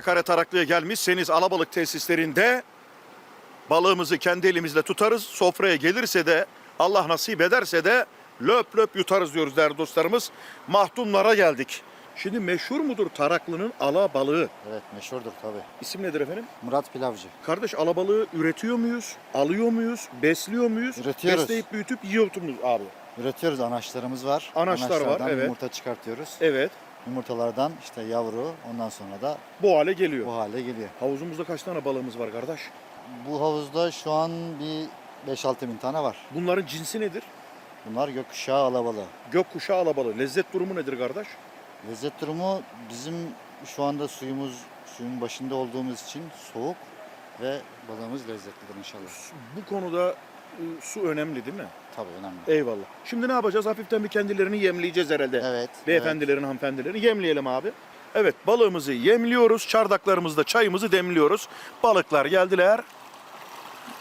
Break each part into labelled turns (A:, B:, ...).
A: Kare Taraklı'ya gelmişseniz alabalık tesislerinde balığımızı kendi elimizle tutarız. Sofraya gelirse de Allah nasip ederse de löp löp yutarız diyoruz değerli dostlarımız. Mahdumlara geldik. Şimdi meşhur mudur Taraklı'nın alabalığı?
B: Evet meşhurdur tabii.
A: İsim nedir efendim?
B: Murat Pilavcı.
A: Kardeş alabalığı üretiyor muyuz? Alıyor muyuz? Besliyor muyuz?
B: Üretiyoruz.
A: Besleyip büyütüp yiyor muyuz abi?
B: Üretiyoruz anaçlarımız var.
A: Anaçlar var, evet.
B: yumurta çıkartıyoruz.
A: Evet.
B: Yumurtalardan işte yavru ondan sonra da
A: Bu hale geliyor.
B: bu hale geliyor.
A: Havuzumuzda kaç tane balığımız var kardeş?
B: Bu havuzda şu an bir 5-6 bin tane var.
A: Bunların cinsi nedir?
B: Bunlar gökkuşağı alabalığı.
A: Gökkuşağı alabalığı. Lezzet durumu nedir kardeş?
B: Lezzet durumu bizim şu anda suyumuz suyun başında olduğumuz için soğuk ve balığımız lezzetlidir inşallah.
A: Bu konuda su önemli değil mi?
B: Tabii önemli.
A: Eyvallah. Şimdi ne yapacağız? Hafiften bir kendilerini yemleyeceğiz herhalde.
B: Evet.
A: Beyefendilerin, hanımefendilerin yemleyelim abi. Evet balığımızı yemliyoruz. Çardaklarımızda çayımızı demliyoruz. Balıklar geldiler.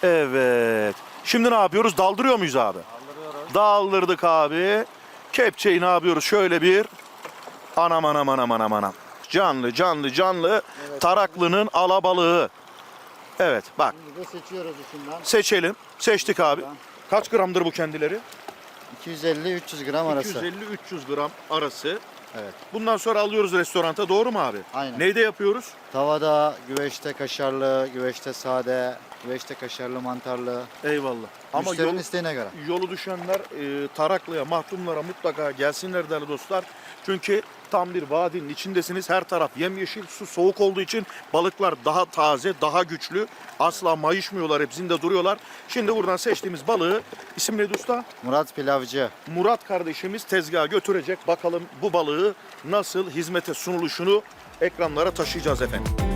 A: Evet. Şimdi ne yapıyoruz? Daldırıyor muyuz abi?
B: Kaldırıyoruz.
A: Daldırdık abi. Kepçeyi ne yapıyoruz? Şöyle bir anam anam anam anam anam. Canlı canlı canlı taraklı'nın alabalığı. Evet bak
B: Şimdi de seçiyoruz içinden.
A: seçelim. Seçtik abi. Kaç gramdır bu kendileri?
B: 250-300 gram arası.
A: 250-300 gram arası.
B: Evet.
A: Bundan sonra alıyoruz restoranta doğru mu abi?
B: Aynen.
A: Neyde yapıyoruz?
B: Tavada güveçte kaşarlı, güveçte sade, güveçte kaşarlı mantarlı.
A: Eyvallah. Ama
B: Müşterinin isteğine göre.
A: yolu düşenler e, Taraklı'ya, Mahtumlara mutlaka gelsinler değerli dostlar. Çünkü tam bir vadinin içindesiniz. Her taraf yemyeşil, su soğuk olduğu için balıklar daha taze, daha güçlü. Asla mayışmıyorlar, hepsinde duruyorlar. Şimdi buradan seçtiğimiz balığı, isim neydi usta?
B: Murat Pilavcı.
A: Murat kardeşimiz tezgaha götürecek. Bakalım bu balığı nasıl hizmete sunuluşunu ekranlara taşıyacağız efendim.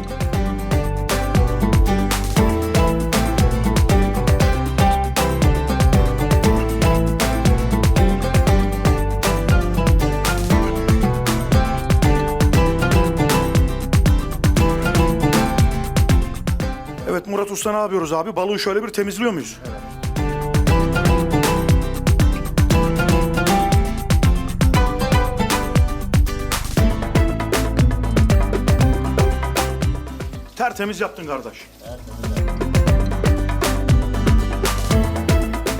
A: Evet Murat Usta ne yapıyoruz abi? Balığı şöyle bir temizliyor muyuz? Tertemiz yaptın kardeş.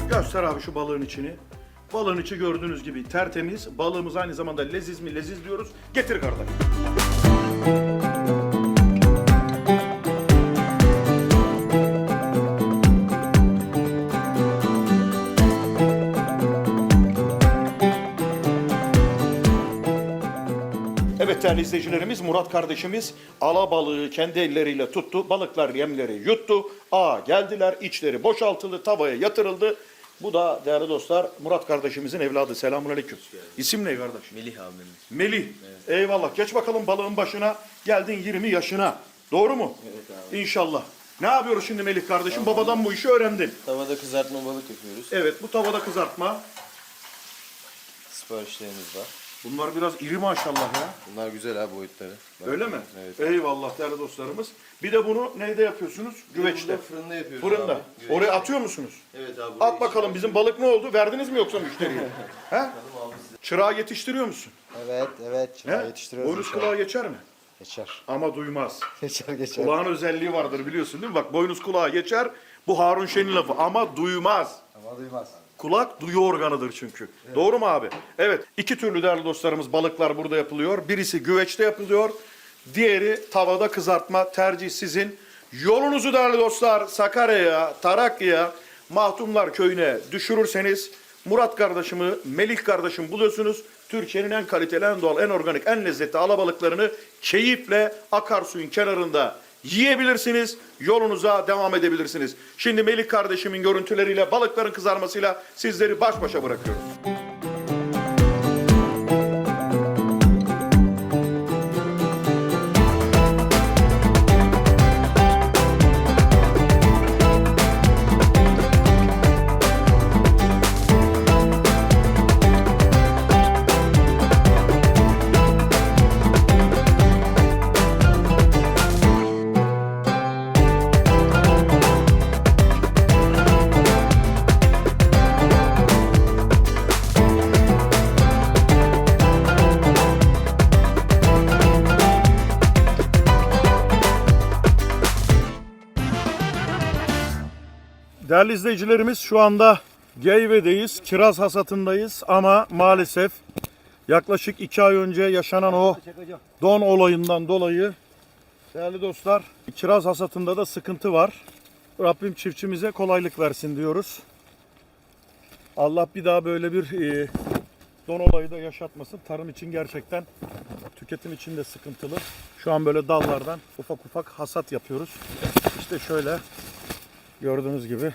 A: Göster abi şu balığın içini. Balığın içi gördüğünüz gibi tertemiz. Balığımız aynı zamanda leziz mi leziz diyoruz. Getir kardeş. İzleyicilerimiz Murat kardeşimiz ala balığı kendi elleriyle tuttu. Balıklar yemleri yuttu. Aa geldiler içleri boşaltıldı tavaya yatırıldı. Bu da değerli dostlar Murat kardeşimizin evladı. Selamun aleyküm. İsim ne kardeş?
C: Melih abi.
A: Melih. Eyvallah. Geç bakalım balığın başına. Geldin 20 yaşına. Doğru mu?
C: Evet abi.
A: İnşallah. Ne yapıyoruz şimdi Melih kardeşim? Babadan bu işi öğrendin.
C: Tavada kızartma balık yapıyoruz.
A: Evet bu tavada kızartma.
C: Siparişlerimiz var.
A: Bunlar biraz iri maşallah ya.
C: Bunlar güzel abi boyutları. Bak.
A: Öyle mi?
C: Evet.
A: Eyvallah değerli dostlarımız. Bir de bunu neyde yapıyorsunuz? Güveçte.
C: Burada fırında yapıyoruz
A: Fırında.
C: abi. Güveçte.
A: Oraya atıyor musunuz?
C: Evet abi. buraya
A: At bakalım bizim balık ne oldu? Verdiniz mi yoksa müşteriye? He?
C: abi size.
A: Çırağı yetiştiriyor musun?
B: Evet, evet.
A: He?
B: Çırağı yetiştiriyoruz.
A: Boynuz
B: inşallah.
A: kulağa geçer mi?
B: Geçer.
A: Ama duymaz.
B: Geçer, geçer.
A: Kulağın özelliği vardır biliyorsun değil mi? Bak boynuz kulağa geçer. Bu Harun Şen'in lafı ama duymaz.
B: Ama duymaz.
A: Kulak duyu organıdır çünkü. Doğru mu abi? Evet. iki türlü değerli dostlarımız balıklar burada yapılıyor. Birisi güveçte yapılıyor. Diğeri tavada kızartma. Tercih sizin. Yolunuzu değerli dostlar Sakarya'ya, Tarakya'ya, Mahtumlar Köyü'ne düşürürseniz Murat kardeşimi, Melih kardeşim buluyorsunuz. Türkiye'nin en kaliteli, en doğal, en organik, en lezzetli alabalıklarını keyifle akarsuyun kenarında yiyebilirsiniz. Yolunuza devam edebilirsiniz. Şimdi Melih kardeşimin görüntüleriyle, balıkların kızarmasıyla sizleri baş başa bırakıyorum. Değerli izleyicilerimiz şu anda Geyve'deyiz, kiraz hasatındayız ama maalesef yaklaşık iki ay önce yaşanan o don olayından dolayı değerli dostlar kiraz hasatında da sıkıntı var. Rabbim çiftçimize kolaylık versin diyoruz. Allah bir daha böyle bir e, don olayı da yaşatmasın. Tarım için gerçekten tüketim için de sıkıntılı. Şu an böyle dallardan ufak ufak hasat yapıyoruz. İşte şöyle gördüğünüz gibi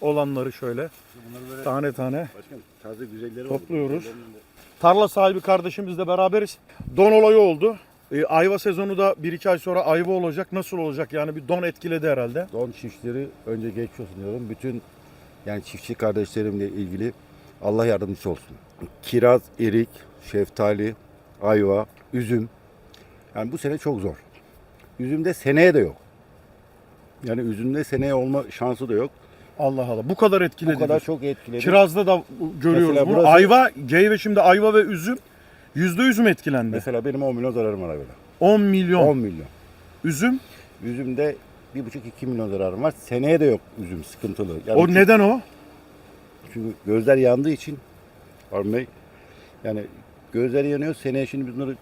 A: olanları şöyle tane tane
D: Taze güzelleri
A: topluyoruz. Tarla sahibi kardeşimizle beraberiz. Don olayı oldu. E, ayva sezonu da 1-2 ay sonra ayva olacak. Nasıl olacak? Yani bir don etkiledi herhalde.
D: Don çiftçileri önce geçmiş olsun diyorum. Bütün yani çiftçi kardeşlerimle ilgili Allah yardımcısı olsun. Kiraz, erik, şeftali, ayva, üzüm. Yani bu sene çok zor. Üzümde seneye de yok. Yani üzümde seneye olma şansı da yok.
A: Allah Allah. Bu kadar etkiledi.
D: Bu kadar çok etkiledi.
A: Kirazda da görüyoruz
D: Mesela
A: bunu.
D: burası-
A: Ayva, geyve şimdi ayva ve üzüm %100 mü etkilendi?
D: Mesela benim 10 milyon zararım var böyle.
A: 10 milyon.
D: 10 milyon.
A: Üzüm.
D: Üzümde 1,5-2 milyon zararım var. Seneye de yok üzüm sıkıntılı. Yani
A: O neden o?
D: Çünkü gözler yandığı için Harun Bey yani gözleri yanıyor. Seneye şimdi biz bunları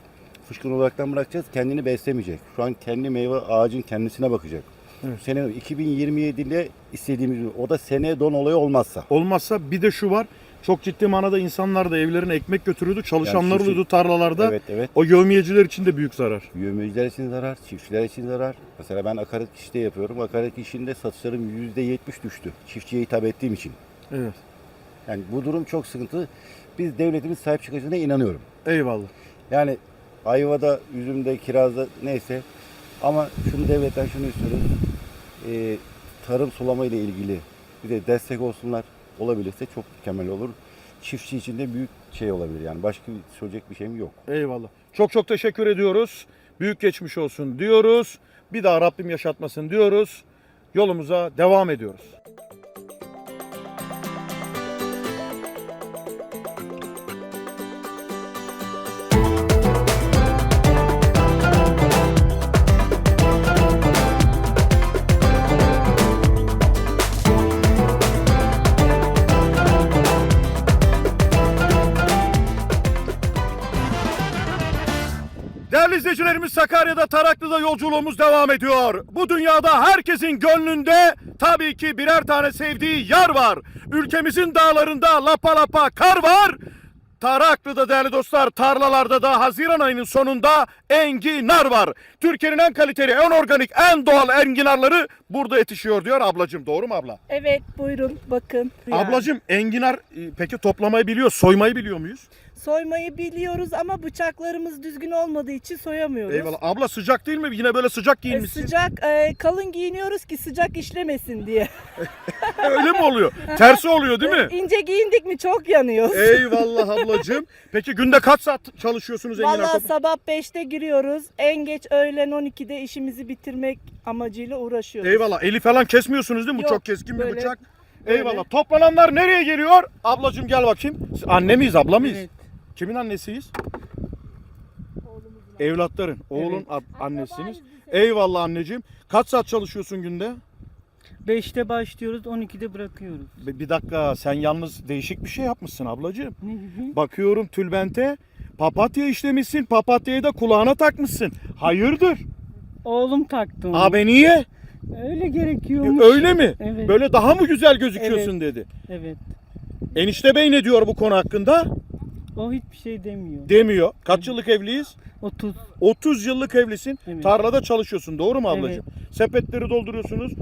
D: fışkın olaraktan bırakacağız. Kendini beslemeyecek. Şu an kendi meyve ağacın kendisine bakacak.
A: Evet.
D: Sene 2027 ile istediğimiz o da seneye don olayı olmazsa.
A: Olmazsa bir de şu var. Çok ciddi manada insanlar da evlerine ekmek götürüyordu. Çalışanlar
D: Yani çiftçi-
A: oluyordu tarlalarda.
D: Evet evet.
A: O yövmiyeciler için de büyük zarar.
D: Yövmeciler için zarar, çiftçiler için zarar. Mesela ben akaryakıt işte yapıyorum. Akaryakıt işinde satışlarım %70 düştü. Çiftçiye hitap ettiğim için.
A: Evet.
D: Yani bu durum çok sıkıntı. Biz devletimiz sahip çıkacağına inanıyorum.
A: Eyvallah.
D: Yani ayvada, üzümde, kirazda neyse. Ama şunu devletten şunu istiyoruz. Ee, tarım sulama ile ilgili bir de destek olsunlar. Olabilirse çok mükemmel olur. Çiftçi için de büyük şey olabilir yani. Başka söyleyecek bir şeyim yok.
A: Eyvallah. Çok çok teşekkür ediyoruz. Büyük geçmiş olsun diyoruz. Bir daha Rabbim yaşatmasın diyoruz. Yolumuza devam ediyoruz. İzleyicilerimiz Sakarya'da Taraklı'da yolculuğumuz devam ediyor. Bu dünyada herkesin gönlünde tabii ki birer tane sevdiği yer var. Ülkemizin dağlarında lapa lapa kar var. Taraklı'da değerli dostlar tarlalarda da Haziran ayının sonunda enginar var. Türkiye'nin en kaliteli, en organik, en doğal enginarları burada yetişiyor diyor ablacığım. Doğru mu abla?
E: Evet buyurun bakın. Yani
A: Ablacığım enginar e, peki toplamayı biliyor, soymayı biliyor muyuz?
E: Soymayı biliyoruz ama bıçaklarımız düzgün olmadığı için soyamıyoruz.
A: Eyvallah. Abla sıcak değil mi? Yine böyle sıcak
E: E,
A: giyinmişsin.
E: sıcak e, kalın giyiniyoruz ki sıcak işlemesin diye.
A: Öyle mi oluyor? Tersi oluyor değil mi?
E: İnce giyindik mi çok yanıyoruz.
A: Eyvallah ablacığım. Peki günde kaç saat çalışıyorsunuz Engin
E: Vallahi
A: Akop?
E: sabah 5'te giriyoruz. En geç öğlen 12'de işimizi bitirmek amacıyla uğraşıyoruz.
A: Eyvallah. Eli falan kesmiyorsunuz değil mi? Bu
E: Yok,
A: çok keskin bir
E: böyle-
A: bıçak. Eyvallah. Toplananlar nereye geliyor? Ablacığım gel bakayım. Siz Anne miyiz, abla mıyız?
E: Evet.
A: Kimin annesiyiz? Evlatların. Oğlun ab- annesiniz. Eyvallah anneciğim. Kaç saat çalışıyorsun günde?
F: 5'te başlıyoruz, 12'de bırakıyoruz.
A: Bir bir dakika sen yalnız değişik bir şey yapmışsın ablacığım.
F: Ne gibi?
A: Bakıyorum tülbente papatya işlemişsin. Papatyayı da kulağına takmışsın. Hayırdır?
F: Oğlum taktı onu.
A: Abi niye?
F: Öyle gerekiyormuş.
A: Öyle mi?
F: Evet.
A: Böyle daha mı güzel gözüküyorsun dedi.
F: Evet.
A: Enişte Bey ne diyor bu konu hakkında?
F: O hiçbir şey demiyor.
A: Demiyor. Kaç yıllık evliyiz?
F: 30.
A: 30 yıllık evlisin.
F: Evet.
A: Tarlada çalışıyorsun. Doğru mu ablacığım? Sepetleri dolduruyorsunuz.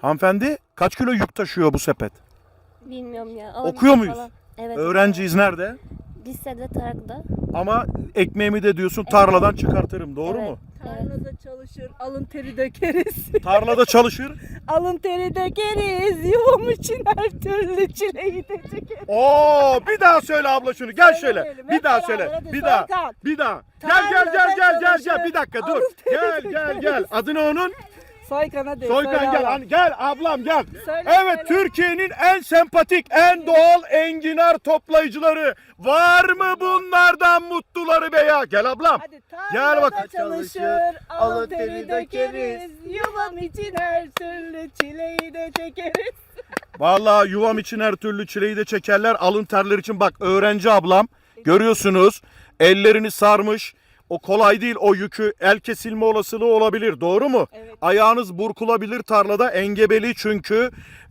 A: Hanımefendi kaç kilo yük taşıyor bu sepet?
G: Bilmiyorum ya.
A: Okuyor muyuz?
G: Falan. Evet.
A: Öğrenciyiz nerede?
G: Lisede Tarak'ta.
A: Ama ekmeğimi de diyorsun tarladan çıkartırım. Doğru
G: Evet.
A: mu?
E: Tarlada çalışır, alın teri dökeriz.
A: Tarlada çalışır.
E: alın teri dökeriz, yuvam için her türlü çileyi de çekeriz.
A: Oo, bir daha söyle abla şunu. Gel şöyle.
E: Söyleyelim,
A: Bir
E: hep
A: daha
E: beraber,
A: söyle.
E: hadi
A: Bir daha.
E: Soykan.
A: Bir daha. Gel gel gel
E: Tarlada
A: gel gel gel. Bir dakika dur. Gel gel gel. Adı ne onun?
E: Soykan'a de.
A: Soykan gel. Hani gel ablam gel.
E: Söyle,
A: Evet
E: söyle.
A: Türkiye'nin en sempatik, en doğal enginar toplayıcıları. Var mı bunlardan mutluları be ya? Gel ablam.
E: Hadi
A: Gel bak.
E: çalışır, teri
B: teri
E: dökeriz. Yuvam için her türlü çileyi de çekeriz.
A: Vallahi yuvam için her türlü çileyi de çekerler. Alın terler için bak öğrenci ablam görüyorsunuz ellerini sarmış. O kolay değil o yükü el kesilme olasılığı olabilir doğru mu?
E: Evet.
A: Ayağınız burkulabilir tarlada engebeli çünkü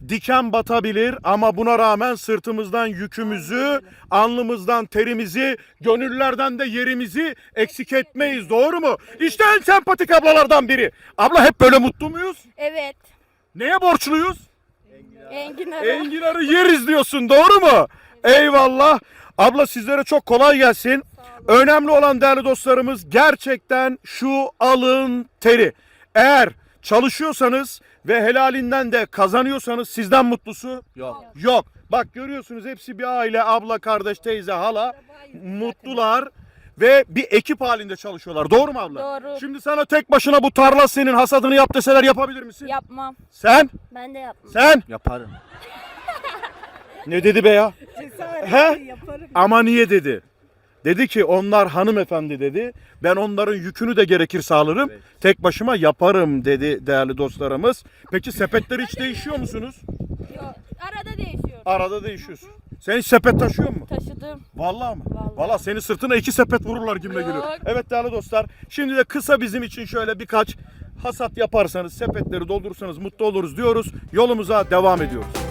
A: diken batabilir ama buna rağmen sırtımızdan yükümüzü, alnımızdan terimizi, gönüllerden de yerimizi eksik etmeyiz doğru mu? İşte en sempatik ablalardan biri. Abla hep böyle mutlu muyuz?
G: Evet.
A: Neye borçluyuz?
G: Enginarı.
A: Enginarı yeriz diyorsun doğru mu? Eyvallah. Abla sizlere çok kolay gelsin. Önemli olan değerli dostlarımız gerçekten şu alın teri. Eğer çalışıyorsanız ve helalinden de kazanıyorsanız sizden mutlusu
C: Yok.
A: yok. Bak görüyorsunuz hepsi bir aile, abla, kardeş, teyze, hala mutlular ve bir ekip halinde çalışıyorlar. Doğru mu abla?
G: Doğru.
A: Şimdi sana tek başına bu tarla senin hasadını yap deseler yapabilir misin?
G: Yapmam.
A: Sen?
G: Ben de yapmam.
A: Sen?
B: Yaparım.
A: Ne dedi be ya?
E: Cesaret
A: He?
E: yaparım.
A: Ama niye dedi? Dedi ki onlar hanımefendi dedi. Ben onların yükünü de gerekirse alırım. Tek başıma yaparım dedi değerli dostlarımız. Peki sepetleri hiç değişiyor musunuz?
G: Yok. Arada değişiyor.
A: Arada değişiyorsun. Sen hiç sepet taşıyor mu?
G: Taşıdım.
A: Vallahi mı?
G: Vallahi.
A: Vallahi senin sırtına iki sepet vururlar gibi geliyor. Evet değerli dostlar. Şimdi de kısa bizim için şöyle birkaç hasat yaparsanız, sepetleri doldurursanız mutlu oluruz diyoruz. Yolumuza devam ediyoruz.